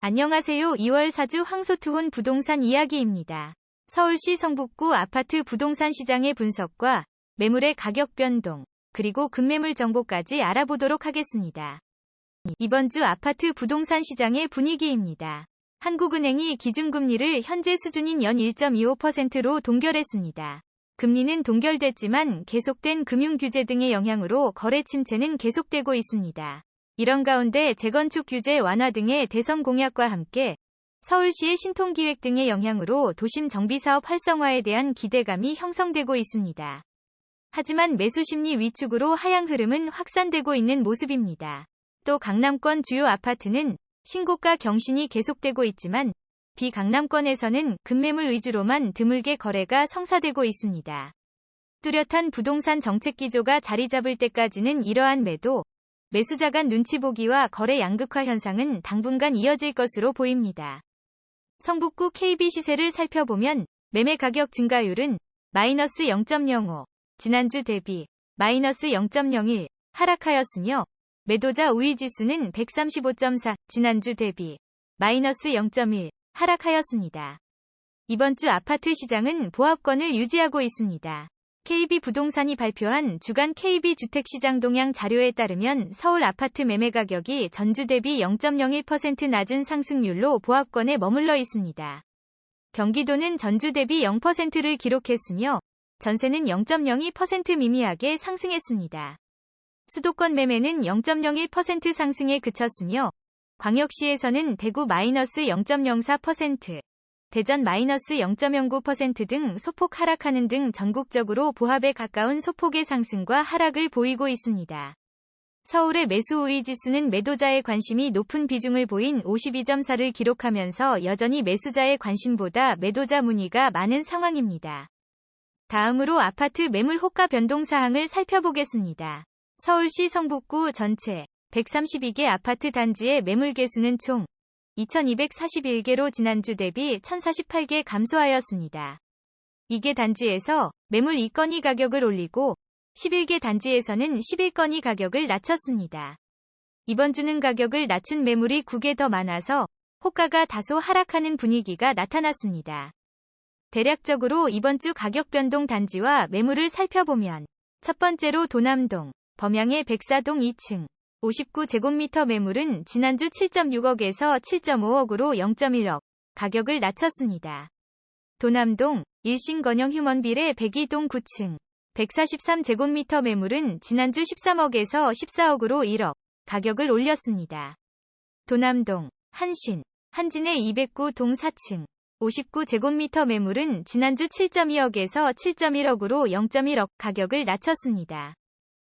안녕하세요. 2월 4주 황소투혼 부동산 이야기입니다. 서울시 성북구 아파트 부동산 시장의 분석과 매물의 가격 변동, 그리고 급매물 정보까지 알아보도록 하겠습니다. 이번 주 아파트 부동산 시장의 분위기입니다. 한국은행이 기준금리를 현재 수준인 연 1.25%로 동결했습니다. 금리는 동결됐지만 계속된 금융 규제 등의 영향으로 거래 침체는 계속되고 있습니다. 이런 가운데 재건축 규제 완화 등의 대선 공약과 함께 서울시의 신통기획 등의 영향으로 도심 정비사업 활성화에 대한 기대감이 형성되고 있습니다. 하지만 매수 심리 위축으로 하향 흐름은 확산되고 있는 모습입니다. 또 강남권 주요 아파트는 신고가 경신이 계속되고 있지만 비강남권에서는 급매물 위주로만 드물게 거래가 성사되고 있습니다. 뚜렷한 부동산 정책 기조가 자리 잡을 때까지는 이러한 매도, 매수자 간 눈치 보기와 거래 양극화 현상은 당분간 이어질 것으로 보입니다. 성북구 KB 시세를 살펴보면 매매 가격 증가율은 마이너스 0.05, 지난주 대비 마이너스 0.01 하락하였으며 매도자 우위 지수는 135.4, 지난주 대비 마이너스 0.1 하락하였습니다. 이번 주 아파트 시장은 보합권을 유지하고 있습니다. KB 부동산이 발표한 주간 KB 주택시장 동향 자료에 따르면 서울 아파트 매매 가격이 전주 대비 0.01% 낮은 상승률로 보합권에 머물러 있습니다. 경기도는 전주 대비 0%를 기록했으며 전세는 0.02% 미미하게 상승했습니다. 수도권 매매는 0.01% 상승에 그쳤으며 광역시에서는 대구 마이너스 0.04%, 대전 마이너스 0.09%등 소폭 하락하는 등 전국적으로 보합에 가까운 소폭의 상승과 하락을 보이고 있습니다. 서울의 매수 우위 지수는 매도자의 관심이 높은 비중을 보인 52.4를 기록하면서 여전히 매수자의 관심보다 매도자 문의가 많은 상황입니다. 다음으로 아파트 매물 호가 변동 사항을 살펴보겠습니다. 서울시 성북구 전체 132개 아파트 단지의 매물 개수는 총 2241개로 지난주 대비 1048개 감소하였습니다. 이개 단지에서 매물 2건이 가격을 올리고 11개 단지에서는 11건이 가격을 낮췄습니다. 이번 주는 가격을 낮춘 매물이 9개 더 많아서 호가가 다소 하락하는 분위기가 나타났습니다. 대략적으로 이번 주 가격 변동 단지와 매물을 살펴보면 첫 번째로 도남동, 범양의 백사동 2층, 59제곱미터 매물은 지난주 7.6억에서 7.5억으로 0.1억 가격을 낮췄습니다. 도남동 일신건영 휴먼빌의 102동 9층 143제곱미터 매물은 지난주 13억에서 14억으로 1억 가격을 올렸습니다. 도남동 한신 한진의 209동 4층 59제곱미터 매물은 지난주 7.2억에서 7.1억으로 0.1억 가격을 낮췄습니다.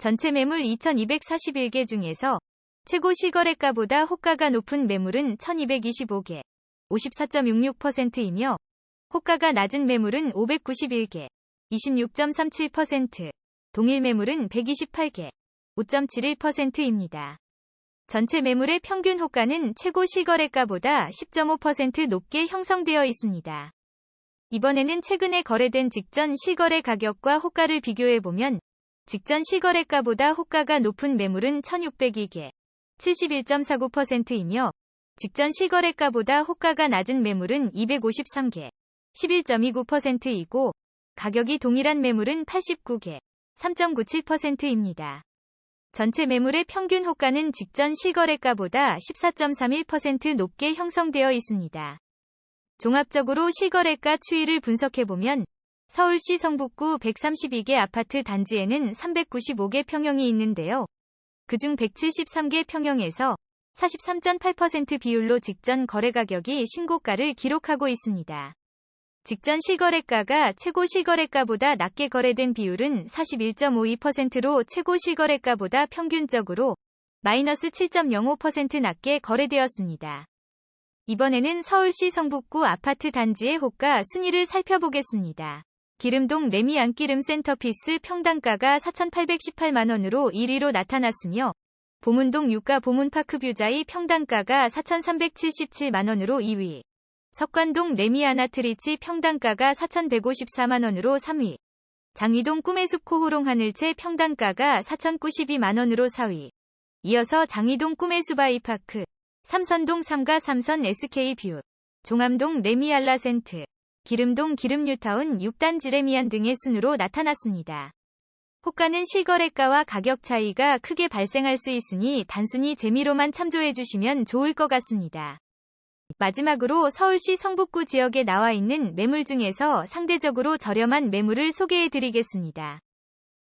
전체 매물 2241개 중에서 최고 실거래가보다 호가가 높은 매물은 1225개, 54.66%이며 호가가 낮은 매물은 591개, 26.37%, 동일 매물은 128개, 5.71%입니다. 전체 매물의 평균 호가는 최고 실거래가보다 10.5% 높게 형성되어 있습니다. 이번에는 최근에 거래된 직전 실거래 가격과 호가를 비교해보면 직전 실거래가보다 호가가 높은 매물은 1602개, 71.49%이며 직전 실거래가보다 호가가 낮은 매물은 253개, 11.29%이고 가격이 동일한 매물은 89개, 3.97%입니다. 전체 매물의 평균 호가는 직전 실거래가보다 14.31% 높게 형성되어 있습니다. 종합적으로 실거래가 추이를 분석해보면 서울시 성북구 132개 아파트 단지에는 395개 평형이 있는데요. 그중 173개 평형에서 43.8% 비율로 직전 거래 가격이 신고가를 기록하고 있습니다. 직전 실거래가가 최고 실거래가보다 낮게 거래된 비율은 41.52%로 최고 실거래가보다 평균적으로 마이너스 7.05% 낮게 거래되었습니다. 이번에는 서울시 성북구 아파트 단지의 호가 순위를 살펴보겠습니다. 기름동 레미 안기름 센터피스 평당가가 4,818만원으로 1위로 나타났으며 보문동 유가 보문파크뷰자의 평당가가 4,377만원으로 2위 석관동 레미 아나트리치 평당가가 4,154만원으로 3위 장위동 꿈의 숲 코호롱 하늘채 평당가가 4,092만원으로 4위. 이어서 장위동 꿈의 숲 아이파크 삼선동 3가 삼선 SK뷰, 종암동 레미알라센트, 기름동 기름뉴타운 6단 지레미안 등의 순으로 나타났습니다. 호가는 실거래가와 가격 차이가 크게 발생할 수 있으니 단순히 재미로만 참조해 주시면 좋을 것 같습니다. 마지막으로 서울시 성북구 지역에 나와 있는 매물 중에서 상대적으로 저렴한 매물을 소개해 드리겠습니다.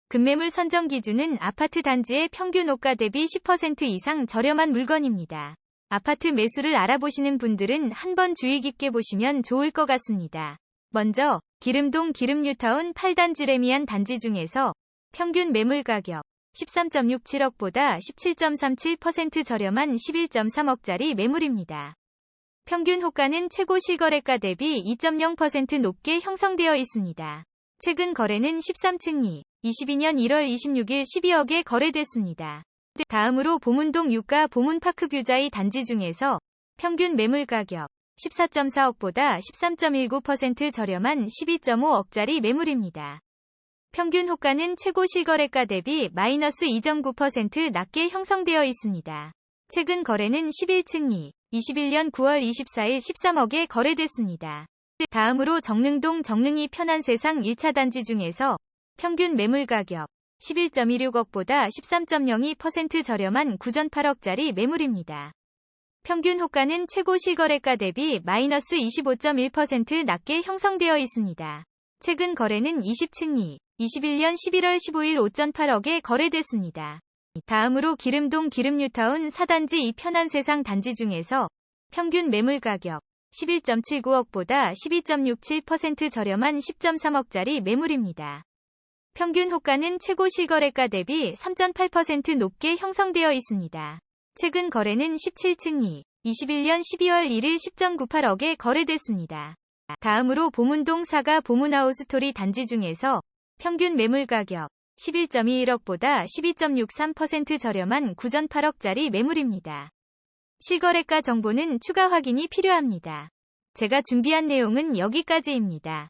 급매물 선정 기준은 아파트 단지의 평균 호가 대비 10% 이상 저렴한 물건입니다. 아파트 매수를 알아보시는 분들은 한번 주의 깊게 보시면 좋을 것 같습니다. 먼저 기름동 기름뉴타운 8단지 레미안 단지 중에서 평균 매물 가격 13.67억보다 17.37% 저렴한 11.3억짜리 매물입니다. 평균 호가는 최고 실거래가 대비 2.0% 높게 형성되어 있습니다. 최근 거래는 13층이 22년 1월 26일 12억에 거래됐습니다. 다음으로 보문동 유가 보문파크 뷰자의 단지 중에서 평균 매물 가격 14.4억보다 13.19% 저렴한 12.5억짜리 매물입니다. 평균 호가는 최고 실거래가 대비 마이너스 2.9% 낮게 형성되어 있습니다. 최근 거래는 11층이 21년 9월 24일 13억에 거래됐습니다. 다음으로 정릉동 정릉이 편한 세상 1차 단지 중에서 평균 매물 가격 11.16억보다 13.02% 저렴한 9.8억짜리 매물입니다. 평균 호가는 최고 실거래가 대비 마이너스 25.1% 낮게 형성되어 있습니다. 최근 거래는 20층이 21년 11월 15일 5.8억에 거래됐습니다. 다음으로 기름동 기름뉴타운 4단지 이 편한 세상 단지 중에서 평균 매물 가격 11.79억보다 12.67% 저렴한 10.3억짜리 매물입니다. 평균 호가는 최고 실거래가 대비 3.8% 높게 형성되어 있습니다. 최근 거래는 17층이 21년 12월 1일 10.98억에 거래됐습니다. 다음으로 보문동 사가 보문하우스토리 단지 중에서 평균 매물 가격 11.21억보다 12.63% 저렴한 9.8억짜리 매물입니다. 실거래가 정보는 추가 확인이 필요합니다. 제가 준비한 내용은 여기까지입니다.